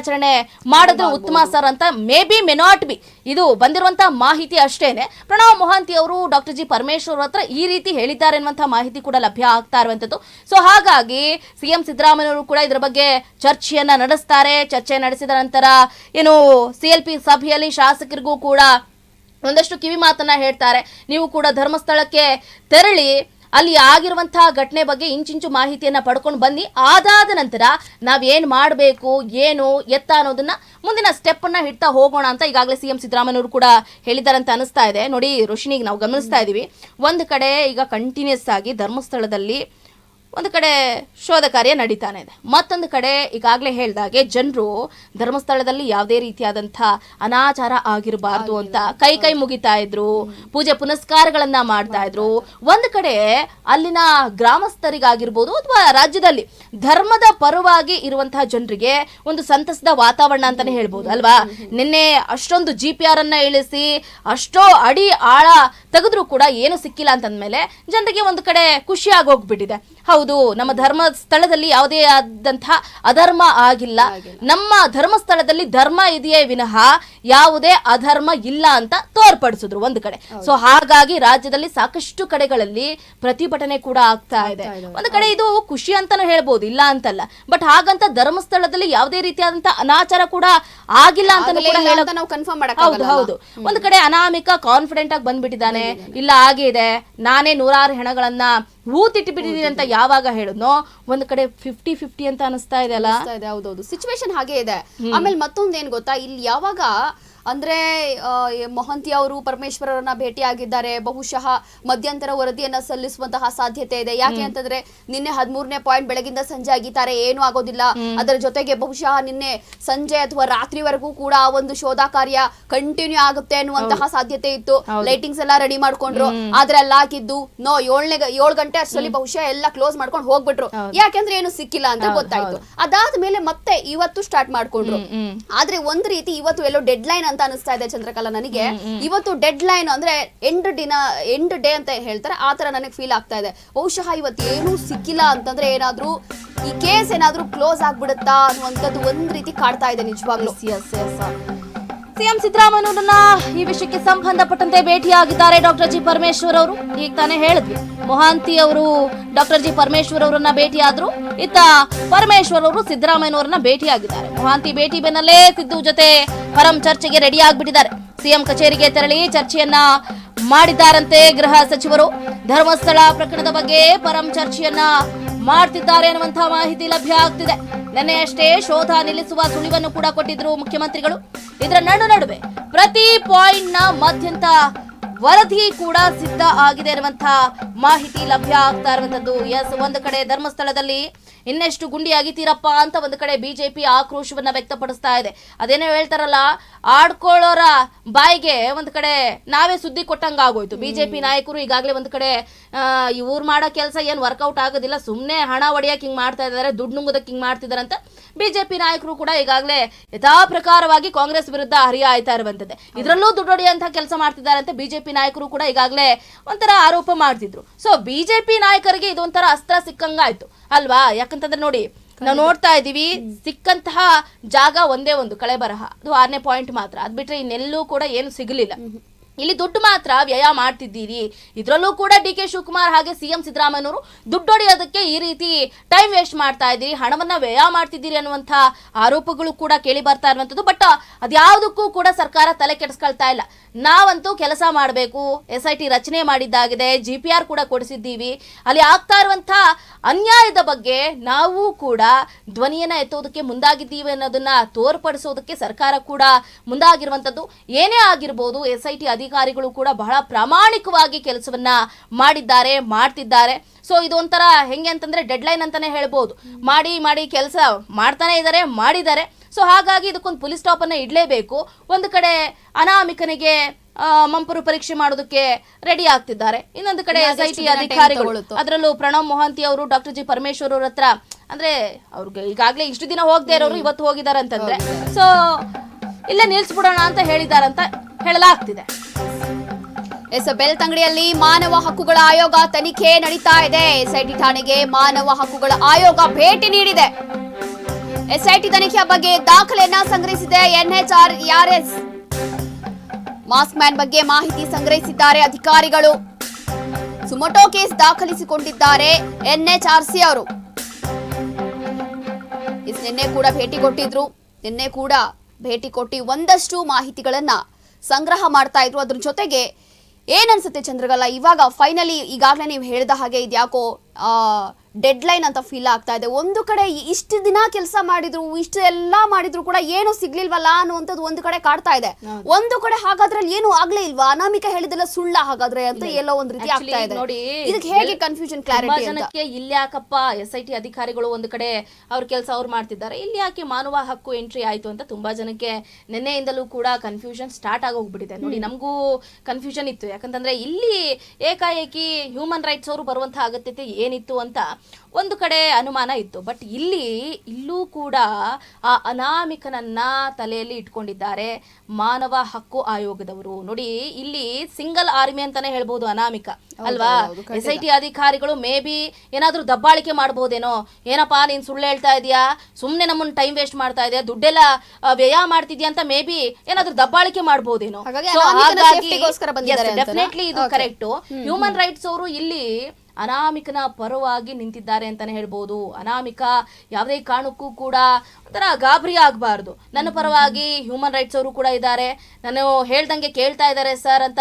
ಆಚರಣೆ ಮಾಡಿದ್ರೆ ಉತ್ತಮ ಸರ್ ಅಂತ may be may not be ಇದು ಬಂದಿರುವಂತ ಮಾಹಿತಿ ಅಷ್ಟೇನೆ. ಪ್ರಣವ್ ಮೊಹಾಂತಿ ಅವರು ಡಾಕ್ಟರ್ ಜಿ ಪರಮೇಶ್ವರ್ ಹತ್ರ ಈ ರೀತಿ ಹೇಳಿದ್ದಾರೆ ಅನ್ನುವಂಥ ಮಾಹಿತಿ ಕೂಡ ಲಭ್ಯ ಆಗ್ತಾ ಇರುವಂತದ್ದು ಸೊ ಹಾಗಾಗಿ ಸಿಎಂ ಸಿದ್ದರಾಮಯ್ಯವರು ಕೂಡ ಇದರ ಬಗ್ಗೆ ಚರ್ಚೆಯನ್ನ ನಡೆಸ್ತಾರೆ. ಚರ್ಚೆ ನಡೆಸಿದ ನಂತರ ಏನು ಸಿ ಎಲ್ ಪಿ ಸಭೆಯಲ್ಲಿ ಶಾಸಕರಿಗೂ ಕೂಡ ಒಂದಷ್ಟು ಕಿವಿ ಮಾತನ್ನ ಹೇಳ್ತಾರೆ. ನೀವು ಕೂಡ ಧರ್ಮಸ್ಥಳಕ್ಕೆ ತೆರಳಿ ಅಲ್ಲಿ ಆಗಿರುವಂತಹ ಘಟನೆ ಬಗ್ಗೆ ಇಂಚಿಂಚು ಮಾಹಿತಿಯನ್ನ ಪಡ್ಕೊಂಡು ಬನ್ನಿ. ಅದಾದ ನಂತರ ನಾವೇನ್ ಮಾಡಬೇಕು, ಏನು, ಎತ್ತ ಅನ್ನೋದನ್ನ ಮುಂದಿನ ಸ್ಟೆಪ್ ಅನ್ನ ಹಿಡ್ತಾ ಹೋಗೋಣ ಅಂತ ಈಗಾಗಲೇ ಸಿಎಂ ಸಿದ್ದರಾಮಯ್ಯವರು ಕೂಡ ಹೇಳಿದ್ದಾರೆ ಅಂತ ಅನಿಸ್ತಾ ಇದೆ. ನೋಡಿ ರೋಶಿನಿಗೆ ನಾವು ಗಮನಿಸ್ತಾ ಇದೀವಿ. ಒಂದು ಕಡೆ ಈಗ ಕಂಟಿನ್ಯೂಸ್ ಆಗಿ ಧರ್ಮಸ್ಥಳದಲ್ಲಿ ಒಂದು ಕಡೆ ಶೋಧ ಕಾರ್ಯ ನಡೀತಾನೆ ಇದೆ. ಮತ್ತೊಂದು ಕಡೆ ಈಗಾಗಲೇ ಹೇಳಿದಾಗೆ ಜನರು ಧರ್ಮಸ್ಥಳದಲ್ಲಿ ಯಾವುದೇ ರೀತಿಯಾದಂಥ ಅನಾಚಾರ ಆಗಿರಬಾರ್ದು ಅಂತ ಕೈ ಕೈ ಮುಗಿತಾ ಇದ್ರು ಪೂಜೆ ಪುನಸ್ಕಾರಗಳನ್ನ ಮಾಡ್ತಾ ಇದ್ರು. ಒಂದು ಕಡೆ ಅಲ್ಲಿನ ಗ್ರಾಮಸ್ಥರಿಗಾಗಿರ್ಬೋದು ಅಥವಾ ರಾಜ್ಯದಲ್ಲಿ ಧರ್ಮದ ಪರವಾಗಿ ಇರುವಂತಹ ಜನರಿಗೆ ಒಂದು ಸಂತಸದ ವಾತಾವರಣ ಅಂತಾನೆ ಹೇಳ್ಬೋದು ಅಲ್ವಾ? ನಿನ್ನೆ ಅಷ್ಟೊಂದು ಜಿ ಪಿ ಆರ್ ಅನ್ನ ಇಳಿಸಿ ಅಷ್ಟೋ ಅಡಿ ಆಳ ತೆಗೆದ್ರೂ ಕೂಡ ಏನು ಸಿಕ್ಕಿಲ್ಲ ಅಂತಂದ್ಮೇಲೆ ಜನರಿಗೆ ಒಂದು ಕಡೆ ಖುಷಿಯಾಗಿ ಹೋಗ್ಬಿಟ್ಟಿದೆ. ಹೌದು ನಮ್ಮ ಧರ್ಮ ಸ್ಥಳದಲ್ಲಿ ಯಾವುದೇ ಆದಂತಹ ಅಧರ್ಮ ಆಗಿಲ್ಲ. ನಮ್ಮ ಧರ್ಮಸ್ಥಳದಲ್ಲಿ ಧರ್ಮ ಇದೆಯೇ ವಿನಃ ಯಾವುದೇ ಅಧರ್ಮ ಇಲ್ಲ ಅಂತ ತೋರ್ಪಡಿಸಿದ್ರು ಒಂದು ಕಡೆ. ಸೊ ಹಾಗಾಗಿ ರಾಜ್ಯದಲ್ಲಿ ಸಾಕಷ್ಟು ಕಡೆಗಳಲ್ಲಿ ಪ್ರತಿಭಟನೆ ಕೂಡ ಆಗ್ತಾ ಇದೆ. ಒಂದು ಕಡೆ ಇದು ಖುಷಿ ಅಂತಾನು ಹೇಳ್ಬೋದು ಇಲ್ಲ ಅಂತಲ್ಲ. ಬಟ್ ಹಾಗಂತ ಧರ್ಮಸ್ಥಳದಲ್ಲಿ ಯಾವುದೇ ರೀತಿಯಾದಂತಹ ಅನಾಚಾರ ಕೂಡ ಆಗಿಲ್ಲ ಅಂತ ನಾವು ಕನ್ಫರ್ಮ್ ಹೌದು ಹೌದು. ಒಂದು ಕಡೆ ಅನಾಮಿಕ ಕಾನ್ಫಿಡೆಂಟ್ ಆಗಿ ಬಂದ್ಬಿಟ್ಟಿದ್ದಾನೆ. ಇಲ್ಲ ಆಗಿದೆ ನಾನೇ ನೂರಾರು ಹೆಣಗಳನ್ನ ಹೂತಿಟ್ಬಿಟ್ಟಿದ್ದೀನಿ ಅಂತ ಯಾವಾಗ ಹೇಳಿದ್ನೋ? ಒಂದ್ ಕಡೆ ಫಿಫ್ಟಿ ಫಿಫ್ಟಿ ಅಂತ ಅನಿಸ್ತಾ ಇದೆ ಅಲ್ಲ? ಹೌದೌದು. ಸಿಚುವೇಶನ್ ಹಾಗೆ ಇದೆ. ಆಮೇಲೆ ಮತ್ತೊಂದ್ ಏನ್ ಗೊತ್ತಾ? ಇಲ್ಲಿ ಯಾವಾಗ ಅಂದ್ರೆ ಮೊಹಂತಿ ಅವರು ಪರಮೇಶ್ವರರನ್ನ ಭೇಟಿಯಾಗಿದ್ದಾರೆ ಬಹುಶಃ ಮಧ್ಯಂತರ ವರದಿಯನ್ನ ಸಲ್ಲಿಸುವಂತಹ ಸಾಧ್ಯತೆ ಇದೆ. ಯಾಕೆ ಅಂತಂದ್ರೆ ನಿನ್ನೆ ಹದಿಮೂರನೇ ಪಾಯಿಂಟ್ ಬೆಳಗಿಂದ ಸಂಜೆ ಆಗಿದ್ದಾರೆ ಏನು ಆಗೋದಿಲ್ಲ. ಅದರ ಜೊತೆಗೆ ಬಹುಶಃ ನಿನ್ನೆ ಸಂಜೆ ಅಥವಾ ರಾತ್ರಿವರೆಗೂ ಕೂಡ ಆ ಒಂದು ಶೋಧ ಕಾರ್ಯ ಕಂಟಿನ್ಯೂ ಆಗುತ್ತೆ ಅನ್ನುವಂತಹ ಸಾಧ್ಯತೆ ಇತ್ತು. ಲೈಟಿಂಗ್ಸ್ ಎಲ್ಲ ರೆಡಿ ಮಾಡ್ಕೊಂಡ್ರು. ಆದ್ರೆ ಅಲ್ಲಿ ಹಾಕಿದ್ದು ನೋ ಏಳನೇ ಏಳು ಗಂಟೆ ಅಷ್ಟರಲ್ಲಿ ಬಹುಶಃ ಎಲ್ಲ ಕ್ಲೋಸ್ ಮಾಡ್ಕೊಂಡು ಹೋಗ್ಬಿಟ್ರು. ಯಾಕೆಂದ್ರೆ ಏನು ಸಿಕ್ಕಿಲ್ಲ ಅಂತ ಗೊತ್ತಾಯ್ತು. ಅದಾದ್ಮೇಲೆ ಮತ್ತೆ ಇವತ್ತು ಸ್ಟಾರ್ಟ್ ಮಾಡ್ಕೊಂಡ್ರು. ಆದ್ರೆ ಒಂದ್ ರೀತಿ ಇವತ್ತು ಎಲ್ಲೋ ಡೆಡ್ ಲೈನ್ ಅಂತ ಅನಿಸ್ತಾ ಇದೆ ಚಂದ್ರಕಲಾ ನನಗೆ. ಇವತ್ತು ಡೆಡ್ ಲೈನ್ ಅಂದ್ರೆ ಎಂಡ್ ದಿನ ಎಂಡ್ ಡೇ ಅಂತ ಹೇಳ್ತಾರೆ ಆ ತರ ನನಗೆ ಫೀಲ್ ಆಗ್ತಾ ಇದೆ. ಬಹುಶಃ ಇವತ್ತು ಏನೂ ಸಿಕ್ಕಿಲ್ಲ ಅಂತಂದ್ರೆ ಏನಾದ್ರೂ ಈ ಕೇಸ್ ಏನಾದ್ರೂ ಕ್ಲೋಸ್ ಆಗ್ಬಿಡುತ್ತಾ ಅನ್ನುವಂಥದ್ದು ಒಂದ್ ರೀತಿ ಕಾಡ್ತಾ ಇದೆ ನಿಜವಾಗ್ಲೂ. ಸಿಎಂ ಸಿದ್ದರಾಮಯ್ಯನವರನ್ನ ಈ ವಿಷಯಕ್ಕೆ ಸಂಬಂಧಪಟ್ಟಂತೆ ಭೇಟಿಯಾಗಿದ್ದಾರೆ ಡಾಕ್ಟರ್ ಜಿ ಪರಮೇಶ್ವರ್ ಅವರು. ಈಗ ತಾನೇ ಹೇಳಿದ್ವಿ. ಮೊಹಾಂತಿ ಅವರು ಡಾಕ್ಟರ್ ಜಿ ಪರಮೇಶ್ವರ್ ಅವರನ್ನ ಭೇಟಿಯಾದ್ರು. ಇತ್ತ ಪರಮೇಶ್ವರ್ ಅವರು ಸಿದ್ದರಾಮಯ್ಯನವರನ್ನ ಭೇಟಿಯಾಗಿದ್ದಾರೆ. ಮಹಾಂತಿ ಭೇಟಿ ಬೆನ್ನಲ್ಲೇ ಸಿದ್ದು ಜೊತೆ ಪರಂ ಚರ್ಚೆಗೆ ರೆಡಿ ಆಗ್ಬಿಟ್ಟಿದ್ದಾರೆ. ಸಿಎಂ ಕಚೇರಿಗೆ ತೆರಳಿ ಚರ್ಚೆಯನ್ನ ಮಾಡಿದ್ದಾರಂತೆ ಗೃಹ ಸಚಿವರು. ಧರ್ಮಸ್ಥಳ ಪ್ರಕರಣದ ಬಗ್ಗೆ ಪರಂ ಚರ್ಚೆಯನ್ನ ಮಾಡ್ತಿದ್ದಾರೆ ಅನ್ನುವಂತಹ ಮಾಹಿತಿ ಲಭ್ಯ ಆಗ್ತಿದೆ. ನಿನ್ನೆಯಷ್ಟೇ ಶೋಧ ನಿಲ್ಲಿಸುವ ಸುಳಿವನ್ನು ಕೂಡ ಕೊಟ್ಟಿದ್ರು ಮುಖ್ಯಮಂತ್ರಿಗಳು. ಇದರ ನಡು ನಡುವೆ ಪ್ರತಿ ಪಾಯಿಂಟ್ನ ಮಧ್ಯಂತ ವರದಿ ಕೂಡ ಸಿದ್ಧ ಆಗಿದೆ ಅನ್ನುವಂತಹ ಮಾಹಿತಿ ಲಭ್ಯ ಆಗ್ತಾ ಇರುವಂತದ್ದು ಎಸ್, ಒಂದು ಕಡೆ ಧರ್ಮಸ್ಥಳದಲ್ಲಿ ಇನ್ನೆಷ್ಟು ಗುಂಡಿ ಅಗಿತೀರಪ್ಪ ಅಂತ ಒಂದು ಕಡೆ ಬಿಜೆಪಿ ಆಕ್ರೋಶವನ್ನ ವ್ಯಕ್ತಪಡಿಸ್ತಾ ಇದೆ. ಅದೇನೋ ಹೇಳ್ತಾರಲ್ಲ, ಆಡ್ಕೊಳ್ಳೋರ ಬಾಯಿಗೆ ಒಂದು ಕಡೆ ನಾವೇ ಸುದ್ದಿ ಕೊಟ್ಟಂಗ ಆಗೋಯ್ತು ಬಿಜೆಪಿ ನಾಯಕರು ಈಗಾಗಲೇ ಒಂದು ಕಡೆ ಇವ್ರು ಮಾಡೋ ಕೆಲಸ ಏನು ವರ್ಕೌಟ್ ಆಗೋದಿಲ್ಲ ಸುಮ್ಮನೆ ಹಣ ಒಡೆಯಕ್ಕೆ ಹಿಂಗ್ ಮಾಡ್ತಾ ಇದ್ದಾರೆ, ದುಡ್ಡು ನುಂಗೋದಕ್ಕೆ ಹಿಂಗ್ ಮಾಡ್ತಿದ್ದಾರೆ ಅಂತ ಬಿಜೆಪಿ ನಾಯಕರು ಕೂಡ ಈಗಾಗಲೇ ಯಥಾ ಪ್ರಕಾರವಾಗಿ ಕಾಂಗ್ರೆಸ್ ವಿರುದ್ಧ ಹರಿಯಾಯ್ತಾ ಇರುವಂತದ್ದೆ. ಇದರಲ್ಲೂ ದುಡ್ಡು ಹೊಡೆಯುವಂತಹ ಕೆಲಸ ಮಾಡ್ತಿದ್ದಾರೆ ಅಂತ ಬಿಜೆಪಿ ನಾಯಕರು ಕೂಡ ಈಗಾಗಲೇ ಒಂಥರ ಆರೋಪ ಮಾಡ್ತಿದ್ರು. ಸೊ ಬಿಜೆಪಿ ನಾಯಕರಿಗೆ ಇದೊಂಥರ ಅಸ್ತ್ರ ಸಿಕ್ಕಂಗಾಯ್ತು. ಅಲ್ವಾ? ಯಾಕಂತಂದ್ರೆ ನೋಡಿ ನಾವು ನೋಡ್ತಾ ಇದೀವಿ ಸಿಕ್ಕಂತಹ ಜಾಗ ಒಂದೇ ಒಂದು ಕಳೆ ಬರಹ ಅದು ಆರನೇ ಪಾಯಿಂಟ್ ಮಾತ್ರ. ಅದ್ ಬಿಟ್ರೆ ಇನ್ನೆಲ್ಲೂ ಕೂಡ ಏನು ಸಿಗಲಿಲ್ಲ. ಇಲ್ಲಿ ದುಡ್ಡು ಮಾತ್ರ ವ್ಯಯ ಮಾಡ್ತಿದ್ದೀರಿ. ಇದರಲ್ಲೂ ಕೂಡ ಡಿ ಕೆ ಶಿವಕುಮಾರ್ ಹಾಗೆ ಸಿಎಂ ಸಿದ್ದರಾಮಯ್ಯನವರು ದುಡ್ಡು ಹೊಡೆಯೋದಕ್ಕೆ ಈ ರೀತಿ ಟೈಮ್ ವೇಸ್ಟ್ ಮಾಡ್ತಾ ಇದ್ದೀರಿ. ಹಣವನ್ನ ವ್ಯಯ ಮಾಡ್ತಿದ್ದೀರಿ ಅನ್ನುವಂಥ ಆರೋಪಗಳು ಕೂಡ ಕೇಳಿ ಬರ್ತಾ ಇರುವಂಥದ್ದು. ಬಟ್ ಅದ್ಯಾವುದಕ್ಕೂ ಕೂಡ ಸರ್ಕಾರ ತಲೆ ಕೆಡಿಸ್ಕೊಳ್ತಾ ಇಲ್ಲ. ನಾವಂತೂ ಕೆಲಸ ಮಾಡಬೇಕು. ಎಸ್ ಐ ಟಿ ರಚನೆ ಮಾಡಿದ್ದಾಗಿದೆ. ಜಿ ಪಿ ಆರ್ ಕೂಡ ಕೊಡಿಸಿದ್ದೀವಿ. ಅಲ್ಲಿ ಆಗ್ತಾ ಇರುವಂಥ ಅನ್ಯಾಯದ ಬಗ್ಗೆ ನಾವು ಕೂಡ ಧ್ವನಿಯನ್ನ ಎತ್ತೋದಕ್ಕೆ ಮುಂದಾಗಿದ್ದೀವಿ ಅನ್ನೋದನ್ನ ತೋರ್ಪಡಿಸೋದಕ್ಕೆ ಸರ್ಕಾರ ಕೂಡ ಮುಂದಾಗಿರುವಂಥದ್ದು. ಏನೇ ಆಗಿರ್ಬೋದು ಎಸ್ ಐ ಟಿ ಅಧಿಕಾರಿಗಳು ಕೂಡ ಬಹಳ ಪ್ರಾಮಾಣಿಕವಾಗಿ ಕೆಲಸವನ್ನ ಮಾಡಿದ್ದಾರೆ ಮಾಡ್ತಿದ್ದಾರೆ. ಸೊ ಇದೊಂಥರ ಹೆಂಗೆ ಅಂತಂದ್ರೆ ಡೆಡ್ಲೈನ್ ಅಂತಾನೆ ಹೇಳ್ಬೋದು. ಮಾಡಿ ಮಾಡಿ ಕೆಲಸ ಮಾಡ್ತಾನೆ ಇದ್ದಾರೆ ಮಾಡಿದ್ದಾರೆ. ಸೊ ಹಾಗಾಗಿ ಇದಕ್ಕೊಂದು ಪೊಲೀಸ್ ಸ್ಟಾಪ್ ಅನ್ನ ಇಡಲೇಬೇಕು. ಒಂದು ಕಡೆ ಅನಾಮಿಕನಿಗೆ ಮಂಪರು ಪರೀಕ್ಷೆ ಮಾಡೋದಕ್ಕೆ ರೆಡಿ ಆಗ್ತಿದ್ದಾರೆ. ಇನ್ನೊಂದು ಕಡೆ ಎಸ್ ಐ ಟಿ ಅಧಿಕಾರಿಗಳು? ಅದರಲ್ಲೂ ಪ್ರಣವ್ ಮೊಹಂತಿ ಅವರು ಡಾಕ್ಟರ್ ಜಿ ಪರಮೇಶ್ವರ್ ಅವ್ರ ಹತ್ರ ಅಂದ್ರೆ ಅವ್ರಿಗೆ ಈಗಾಗಲೇ ಇಷ್ಟು ದಿನ ಹೋಗದೆ ಇರೋರು ಇವತ್ತು ಹೋಗಿದ್ದಾರೆ ಅಂತಂದ್ರೆ. ಸೊ ಇಲ್ಲೇ ನಿಲ್ಸ್ಬಿಡೋಣ ಅಂತ ಹೇಳಿದಾರಂತ ಹೇಳಲಾಗ್ತಿದೆ. ಎಸ್ ಬೆಳ್ತಂಗಡಿಯಲ್ಲಿ ಮಾನವ ಹಕ್ಕುಗಳ ಆಯೋಗ ತನಿಖೆ ನಡೀತಾ ಇದೆ. ಎಸ್ಐಟಿ ಠಾಣೆಗೆ ಮಾನವ ಹಕ್ಕುಗಳ ಆಯೋಗ ಭೇಟಿ ನೀಡಿದೆ. ಎಸ್ಐಟಿ ತನಿಖೆಯ ಬಗ್ಗೆ ದಾಖಲೆಯನ್ನ ಸಂಗ್ರಹಿಸಿದೆ ಎನ್ಎಚ್ಆರ್ಆರ್ಎಸ್ ಮಾಸ್ಕ್ ಮ್ಯಾನ್ ಬಗ್ಗೆ ಮಾಹಿತಿ ಸಂಗ್ರಹಿಸಿದ್ದಾರೆ ಅಧಿಕಾರಿಗಳು. ಸುಮೋಟೋ ಕೇಸ್ ದಾಖಲಿಸಿಕೊಂಡಿದ್ದಾರೆ ಎನ್ಎಚ್ಆರ್ಸಿ ಅವರು. ನಿನ್ನೆ ಕೂಡ ಭೇಟಿ ಕೊಟ್ಟಿದ್ರು. ನಿನ್ನೆ ಕೂಡ ಭೇಟಿ ಕೊಟ್ಟಿ ಒಂದಷ್ಟು ಮಾಹಿತಿಗಳನ್ನ ಸಂಗ್ರಹ ಮಾಡ್ತಾ ಇದ್ರು. ಅದ್ರ ಜೊತೆಗೆ ಏನನ್ಸುತ್ತೆ ಚಂದ್ರಗಲ್ಲ? ಇವಾಗ ಫೈನಲಿ ಈಗಾಗಲೇ ನೀವು ಹೇಳಿದ ಹಾಗೆ ಇದ್ಯಾಕೋ ಡೆಡ್ ಲೈನ್ ಅಂತ ಫೀಲ್ ಆಗ್ತಾ ಇದೆ. ಒಂದು ಕಡೆ ಇಷ್ಟು ದಿನ ಕೆಲಸ ಮಾಡಿದ್ರು ಇಷ್ಟು ಎಲ್ಲ ಮಾಡಿದ್ರು ಕೂಡ ಏನು ಸಿಗ್ಲಿಲ್ವಲ್ಲ ಅನ್ನುವಂಥದ್ದು ಒಂದು ಕಡೆ ಕಾಡ್ತಾ ಇದೆ. ಒಂದು ಕಡೆ ಹಾಗಾದ್ರೆ ಏನು ಆಗ್ಲೇ ಇಲ್ವಾ? ಅನಾಮಿಕ ಹೇಳಿದೆಲ್ಲ ಸುಳ್ಳ ಹಾಗಾದ್ರೆ ಅಂತ ಎಲ್ಲೋ ಒಂದ್ ರೀತಿ ಆಗ್ತಾ ಇದೆ. ನೋಡಿ ಇದಕ್ಕೆ ಹೇಗೆ ಕನ್ಫ್ಯೂಷನ್ ಕ್ಲಾರಿಟಿ ಜನಕ್ಕೆ ಇಲ್ಲಿ ಯಾಕಪ್ಪ ಎಸ್ ಐ ಟಿ ಅಧಿಕಾರಿಗಳು ಒಂದು ಕಡೆ ಅವ್ರ ಕೆಲಸ ಅವ್ರು ಮಾಡ್ತಿದ್ದಾರೆ. ಇಲ್ಲಿ ಯಾಕೆ ಮಾನವ ಹಕ್ಕು ಎಂಟ್ರಿ ಆಯ್ತು ಅಂತ ತುಂಬಾ ಜನಕ್ಕೆ ನಿನ್ನೆಯಿಂದಲೂ ಕೂಡ ಕನ್ಫ್ಯೂಷನ್ ಸ್ಟಾರ್ಟ್ ಆಗೋಗ್ಬಿಟ್ಟಿದೆ ನೋಡಿ ನಮಗೂ ಕನ್ಫ್ಯೂಷನ್ ಇತ್ತು. ಯಾಕಂತಂದ್ರೆ ಇಲ್ಲಿ ಏಕಾಏಕಿ ಹ್ಯೂಮನ್ ರೈಟ್ಸ್ ಅವರು ಬರುವಂತಹ ಅಗತ್ಯತೆ ಏನಿತ್ತು ಅಂತ ಒಂದು ಕಡೆ ಅನುಮಾನ ಇತ್ತು. ಬಟ್ ಇಲ್ಲಿ ಇಲ್ಲೂ ಕೂಡ ಆ ಅನಾಮಿಕನನ್ನ ತಲೆಯಲ್ಲಿ ಇಟ್ಕೊಂಡಿದ್ದಾರೆ ಮಾನವ ಹಕ್ಕು ಆಯೋಗದವರು. ನೋಡಿ ಇಲ್ಲಿ ಸಿಂಗಲ್ ಆರ್ಮಿ ಅಂತಾನೆ ಹೇಳ್ಬೋದು ಅನಾಮಿಕ ಅಲ್ವಾ? ಎಸ್ ಐ ಟಿ ಅಧಿಕಾರಿಗಳು ಮೇ ಬಿ ಏನಾದ್ರೂ ದಬ್ಬಾಳಿಕೆ ಮಾಡ್ಬೋದೇನೋ? ಏನಪ್ಪಾ ನೀನ್ ಸುಳ್ಳು ಹೇಳ್ತಾ ಇದೀಯಾ ಸುಮ್ನೆ ನಮ್ಮನ್ನ ಟೈಮ್ ವೇಸ್ಟ್ ಮಾಡ್ತಾ ಇದೆಯಾ ದುಡ್ಡೆಲ್ಲ ವ್ಯಯ ಮಾಡ್ತಿದ್ಯಾ ಅಂತ ಮೇ ಬಿ ಏನಾದ್ರೂ ದಬ್ಬಾಳಿಕೆ ಮಾಡ್ಬೋದೇನೋ? ಹಾಗಾಗಿ? ಡೆಫಿನೆಟ್ಲಿ ಇದು ಕರೆಕ್ಟ್ ಹ್ಯೂಮನ್ ರೈಟ್ಸ್ ಅವರು ಇಲ್ಲಿ ಅನಾಮಿಕನ ಪರವಾಗಿ ನಿಂತಿದ್ದಾರೆ ಅಂತಾನೆ ಹೇಳ್ಬೋದು. ಅನಾಮಿಕ ಯಾವುದೇ ಕಾರಣಕ್ಕೂ ಕೂಡ ಒಂಥರ ಗಾಬರಿ ಆಗಬಾರ್ದು. ನನ್ನ ಪರವಾಗಿ ಹ್ಯೂಮನ್ ರೈಟ್ಸ್ ಅವರು ಕೂಡ ಇದ್ದಾರೆ. ನಾನು ಹೇಳ್ದಂಗೆ ಕೇಳ್ತಾ ಇದ್ದಾರೆ ಸರ್ ಅಂತ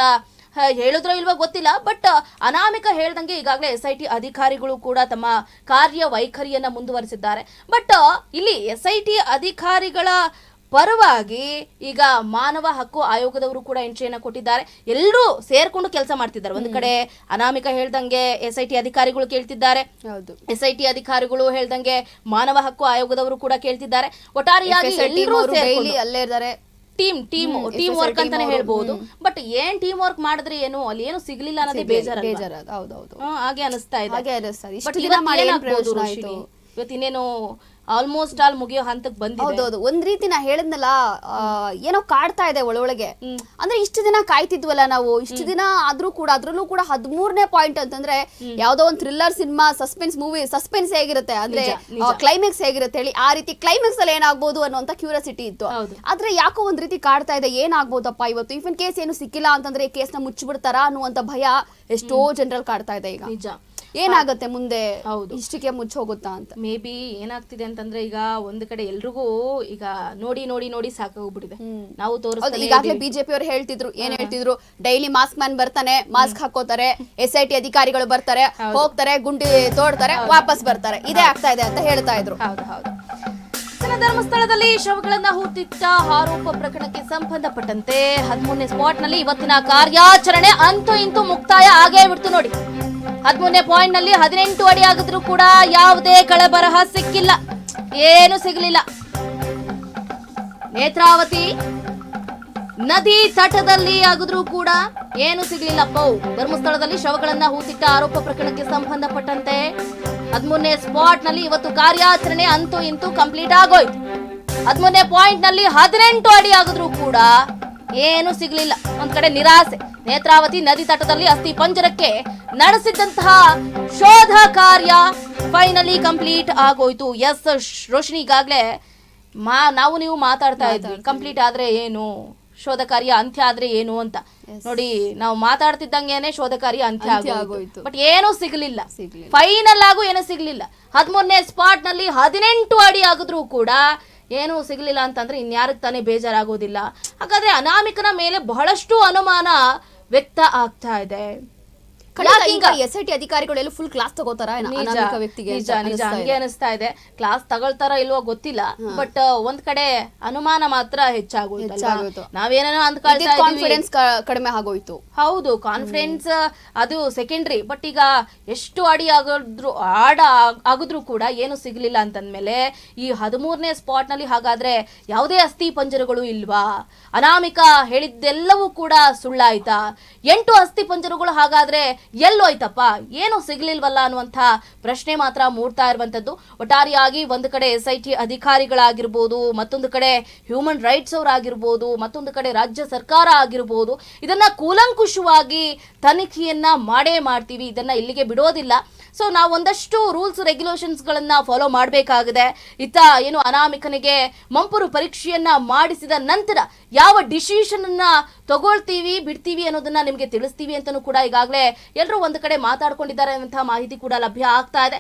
ಹೇಳಿದ್ರೋ ಇಲ್ವೋ ಗೊತ್ತಿಲ್ಲ ಬಟ್ ಅನಾಮಿಕ ಹೇಳ್ದಂಗೆ ಈಗಾಗಲೇ ಎಸ್ ಐ ಟಿ ಅಧಿಕಾರಿಗಳು ಕೂಡ ತಮ್ಮ ಕಾರ್ಯ ವೈಖರಿಯನ್ನು ಮುಂದುವರಿಸಿದ್ದಾರೆ. ಬಟ್ ಇಲ್ಲಿ ಎಸ್ ಐ ಟಿ ಅಧಿಕಾರಿಗಳ ಪರವಾಗಿ ಈಗ ಮಾನವ ಹಕ್ಕು ಆಯೋಗದವರು ಕೂಡ ಎಂಟ್ರಿಯನ್ನು ಕೊಟ್ಟಿದ್ದಾರೆ. ಎಲ್ಲರೂ ಸೇರ್ಕೊಂಡು ಕೆಲಸ ಮಾಡ್ತಿದ್ದಾರೆ. ಒಂದು ಕಡೆ ಅನಾಮಿಕ ಹೇಳ್ದಂಗೆ ಎಸ್ ಐ ಟಿ ಅಧಿಕಾರಿಗಳು ಕೇಳ್ತಿದ್ದಾರೆ. ಎಸ್ ಐ ಟಿ ಅಧಿಕಾರಿಗಳು ಹೇಳ್ದಂಗೆ ಮಾನವ ಹಕ್ಕು ಆಯೋಗದವರು ಕೂಡ ಕೇಳ್ತಿದ್ದಾರೆ. ಒಟ್ಟಾರೆಯಾಗಿ ಎಲ್ಲರೂ ಅಲ್ಲೇ ಇದ್ದಾರೆ. ಟೀಮ್ ಟೀಮ್ ಟೀಮ್ ವರ್ಕ್ ಅಂತಾನೆ ಹೇಳ್ಬಹುದು ಬಟ್ ಏನ್ ಟೀಮ್ ವರ್ಕ್ ಮಾಡಿದ್ರೆ ಏನು? ಅಲ್ಲಿ ಏನು ಸಿಗ್ಲಿಲ್ಲ ಅನ್ನೋದೇ ಬೇಜಾರ ಬೇಜಾರು ಹೌದೌದು. ಹಾಗೆ ಅನಿಸ್ತಾ ಇದೆ. ಇವತ್ತು ಇನ್ನೇನು ಆಲ್ಮೋಸ್ಟ್ ಆಲ್ ಮುಗಿಯೋ ಹಂತಕ್ಕೆ ಬಂದಿದೆ. ಹೌದೌದು. ಒಂದ್ ರೀತಿ ನಾ ಹೇಳಿದ್ನಲ್ಲ ಆ, ಏನೋ ಕಾಡ್ತಾ ಇದೆ ಒಳೊಳಗೆ. ಅಂದ್ರೆ ಇಷ್ಟು ದಿನ ಕಾಯ್ತಿದ್ವಲ್ಲ ನಾವು ಇಷ್ಟು ದಿನ ಆದ್ರೂ ಕೂಡ ಅದ್ರಲ್ಲೂ ಕೂಡ ಹದಿಮೂರನೇ ಪಾಯಿಂಟ್ ಅಂತಂದ್ರೆ ಯಾವ್ದೋ ಒಂದು thriller cinema suspense movie suspense ಹೇಗಿರುತ್ತೆ? ಅಂದ್ರೆ ಕ್ಲೈಮ್ಯಾಕ್ಸ್ ಹೇಗಿರುತ್ತೆ ಹೇಳಿ ಆ ರೀತಿ ಕ್ಲೈಮ್ಯಾಕ್ಸ್ ಅಲ್ಲಿ ಏನಾಗ್ಬೋದು ಅನ್ನೋಂತ ಕ್ಯೂರಿಯಾಸಿಟಿ ಇತ್ತು. ಹೌದು. ಆದ್ರೆ ಯಾಕೋ ಒಂದ್ ರೀತಿ ಕಾಡ್ತಾ ಇದೆ ಏನಾಗ್ಬೋದಪ್ಪ ಇವತ್ತು? ಇಫನ್ ಕೇಸ್ ಏನು ಸಿಕ್ಕಿಲ್ಲ ಅಂತಂದ್ರೆ ಕೇಸ್ನ ಮುಚ್ಚಿಬಿಡ್ತಾರಾ ಅನ್ನುವಂತ ಭಯ ಎಷ್ಟೋ ಜನರಲ್ಲಿ ಕಾಡ್ತಾ ಇದೆ ಈಗ. ನಿಜ. ಏನಾಗತ್ತೆ ಮುಂದೆ? ಹೌದು. ಇಷ್ಟಕ್ಕೆ ಮುಚ್ಚಿ ಹೋಗುತ್ತಾ ಅಂತ. ಮೇ ಬಿ ಏನಾಗ್ತಿದೆ ಅಂತಂದ್ರೆ ಈಗ ಒಂದ್ ಕಡೆ ಎಲ್ರಿಗೂ ಈಗ ನೋಡಿ ನೋಡಿ ನೋಡಿ ಸಾಕಾಗೋಗ್ಬಿಟ್ಟಿದೆ ನಾವು ಹೌದು ಈಗಾಗ್ಲೇ ಬಿಜೆಪಿ ಅವರು ಹೇಳ್ತಿದ್ರು ಏನ್ ಹೇಳ್ತಿದ್ರು? ಡೈಲಿ ಮಾಸ್ಕ್ ಮ್ಯಾನ್ ಬರ್ತಾನೆ ಮಾಸ್ಕ್ ಹಾಕೋತಾರೆ ಎಸ್ ಐ ಟಿ ಅಧಿಕಾರಿಗಳು ಬರ್ತಾರೆ ಹೋಗ್ತಾರೆ ಗುಂಡಿ ತೋಡ್ತಾರೆ ವಾಪಸ್ ಬರ್ತಾರೆ. ಇದೇ ಆಗ್ತಾ ಇದೆ ಅಂತ ಹೇಳ್ತಾ ಇದ್ರು. ಹೌದು ಹೌದು. ಧರ್ಮಸ್ಥಳದಲ್ಲಿ ಶವಗಳನ್ನ ಹೂತಿಟ್ಟ ಆರೋಪ ಪ್ರಕರಣಕ್ಕೆ ಸಂಬಂಧಪಟ್ಟಂತೆ ಹದಿಮೂರನೇ ಸ್ಪಾಟ್ನಲ್ಲಿ ಇವತ್ತಿನ ಕಾರ್ಯಾಚರಣೆ ಅಂತೂ ಇಂತೂ ಮುಕ್ತಾಯ ಆಗೇ ಬಿಡ್ತು ನೋಡಿ. ಹದಿಮೂರನೇ ಪಾಯಿಂಟ್ನಲ್ಲಿ ಹದಿನೆಂಟು ಅಡಿ ಆಗಿದ್ರು ಕೂಡ ಯಾವುದೇ ಕಳಬರಹ ಸಿಕ್ಕಿಲ್ಲ. ಏನು ಸಿಗಲಿಲ್ಲ. ನೇತ್ರಾವತಿ ನದಿ ತಟದಲ್ಲಿ ಆಗಿದ್ರೂ ಕೂಡ ಏನು ಸಿಗ್ಲಿಲ್ಲಪ್ಪ ಧರ್ಮಸ್ಥಳದಲ್ಲಿ ಶವಗಳನ್ನ ಹೂತಿಟ್ಟ ಆರೋಪ ಪ್ರಕರಣಕ್ಕೆ ಸಂಬಂಧಪಟ್ಟಂತೆ ಹದಿಮೂರನೇ ಸ್ಪಾಟ್ನಲ್ಲಿ ಇವತ್ತು ಕಾರ್ಯಾಚರಣೆ ಅಂತೂ ಇಂತೂ ಕಂಪ್ಲೀಟ್ ಆಗೋಯ್ತು. ಹದಿಮೂರನೇ ಪಾಯಿಂಟ್ನಲ್ಲಿ ಹದಿನೆಂಟು ಅಡಿ ಆಗಿದ್ರೂ ಕೂಡ ಏನು ಸಿಗಲಿಲ್ಲ. ಒಂದ್ ಕಡೆ ನಿರಾಸೆ. ನೇತ್ರಾವತಿ ನದಿ ತಟದಲ್ಲಿ ಅಸ್ಥಿ ಪಂಜರಕ್ಕೆ ನಡೆಸಿದ್ದಂತಹ ಶೋಧ ಕಾರ್ಯ ಫೈನಲಿ ಕಂಪ್ಲೀಟ್ ಆಗೋಯ್ತು. ಎಸ್ ರೋಶಿನಿ ಈಗಾಗಲೇ ಮಾ ನಾವು ನೀವು ಮಾತಾಡ್ತಾ ಇದ್ವಿ. ಕಂಪ್ಲೀಟ್ ಆದ್ರೆ ಏನು? ಶೋಧ ಕಾರ್ಯ ಅಂತ್ಯ ಆದ್ರೆ ಏನು ಅಂತ. ನೋಡಿ ನಾವು ಮಾತಾಡ್ತಿದ್ದಂಗೆನೆ ಶೋಧ ಕಾರ್ಯ ಅಂತ್ಯ ಆಗೋಯ್ತು. ಬಟ್ ಏನೂ ಸಿಗ್ಲಿಲ್ಲ. ಸಿಗ್ಲಿಲ್ಲ. ಫೈನಲ್ ಆಗು ಏನು ಸಿಗ್ಲಿಲ್ಲ. ಹದಿಮೂರನೇ ಸ್ಪಾಟ್ನಲ್ಲಿ ಹದಿನೆಂಟು ಅಡಿ ಆಗಿದ್ರೂ ಕೂಡ ಏನೂ ಸಿಗ್ಲಿಲ್ಲ ಅಂತಂದ್ರೆ ಇನ್ಯಾರಿಗೆ ತಾನೇ ಬೇಜಾರಾಗೋದಿಲ್ಲ. ಹಾಗಾದ್ರೆ ಅನಾಮಿಕನ ಮೇಲೆ ಬಹಳಷ್ಟು ಅನುಮಾನ ವ್ಯಕ್ತ ಆಗ್ತಾ ಇದೆ. ಎಸ್ ಐ ಟಿ ಅಧಿಕಾರಿಗಳು ಎಲ್ಲ ಫುಲ್ ಕ್ಲಾಸ್ ತಗೋತಾರ ಅನಾಮಿಕ ವ್ಯಕ್ತಿಗೆ ನಿಜ ನಿಜ ಅನಿಸ್ತಾ ಹಂಗೆ ಇದೆ. ಅನಿಸ್ತಾ ಇದೆ. ಕ್ಲಾಸ್ ತಗೊಳ್ತಾರ ಇಲ್ವೋ ಗೊತ್ತಿಲ್ಲ ಬಟ್ ಒಂದ್ ಕಡೆ ಅನುಮಾನ ಮಾತ್ರ ಹೆಚ್ಚಾಗೋಯ್ತು. ನಾವೇನೇನೋ ಅಂದ್ಕೊಳ್ತಾ ಕಾನ್ಫಿಡೆನ್ಸ್ ಕಡಿಮೆ ಆಗೋಯ್ತು. ಹೌದು ಕಾನ್ಫಿಡೆನ್ಸ್ ಅದು ಸೆಕೆಂಡ್ರಿ ಬಟ್ ಈಗ ಎಷ್ಟು ಅಡಿ ಆಗಿದ್ರು ಆಡ ಆಗಿದ್ರು ಕೂಡ ಏನು ಸಿಗ್ಲಿಲ್ಲ ಅಂತಂದ್ಮೇಲೆ ಈ ಹದಿಮೂರನೇ ಸ್ಪಾಟ್ನಲ್ಲಿ ಹಾಗಾದ್ರೆ ಯಾವುದೇ ಅಸ್ಥಿ ಪಂಜರಗಳು ಇಲ್ವಾ? ಅನಾಮಿಕ ಹೇಳಿದ್ದೆಲ್ಲವೂ ಕೂಡ ಸುಳ್ಳಾಯ್ತಾ? ಎಂಟು ಅಸ್ಥಿ ಪಂಜರಗಳು ಹಾಗಾದ್ರೆ ಎಲ್ಲೋಯ್ತಪ್ಪ? ಏನು ಸಿಗ್ಲಿಲ್ವಲ್ಲ ಅನ್ನುವಂಥ ಪ್ರಶ್ನೆ ಮಾತ್ರ ಮೂಡ್ತಾ ಇರುವಂಥದ್ದು. ಒಟ್ಟಾರೆಯಾಗಿ ಒಂದು ಕಡೆ ಎಸ್ ಐ ಟಿ ಅಧಿಕಾರಿಗಳಾಗಿರ್ಬೋದು, ಮತ್ತೊಂದು ಕಡೆ ಹ್ಯೂಮನ್ ರೈಟ್ಸ್ ಅವರಾಗಿರ್ಬೋದು, ಮತ್ತೊಂದು ಕಡೆ ರಾಜ್ಯ ಸರ್ಕಾರ ಆಗಿರ್ಬೋದು, ಇದನ್ನ ಕೂಲಂಕುಷವಾಗಿ ತನಿಖೆಯನ್ನ ಮಾಡೇ ಮಾಡ್ತೀವಿ. ಇದನ್ನ ಇಲ್ಲಿಗೆ ಬಿಡೋದಿಲ್ಲ. ಸೊ ನಾವು ಒಂದಷ್ಟು ರೂಲ್ಸ್ ರೆಗ್ಯುಲೇಷನ್ಸ್ಗಳನ್ನ ಫಾಲೋ ಮಾಡಬೇಕಾಗಿದೆ. ಇತ್ತ ಏನು ಅನಾಮಿಕನಿಗೆ ಮಂಪುರು ಪರೀಕ್ಷೆಯನ್ನ ಮಾಡಿಸಿದ ನಂತರ ಯಾವ ಡಿಸಿಷನ್ ಅನ್ನ ತಗೊಳ್ತೀವಿ, ಬಿಡ್ತೀವಿ ಅನ್ನೋದನ್ನ ನಿಮಗೆ ತಿಳಿಸ್ತೀವಿ ಅಂತಲೂ ಕೂಡ ಈಗಾಗಲೇ ಎಲ್ಲರೂ ಒಂದು ಕಡೆ ಮಾತಾಡ್ಕೊಂಡಿದ್ದಾರೆ ಅನ್ನುವಂತಹ ಮಾಹಿತಿ ಕೂಡ ಲಭ್ಯ ಆಗ್ತಾ ಇದೆ.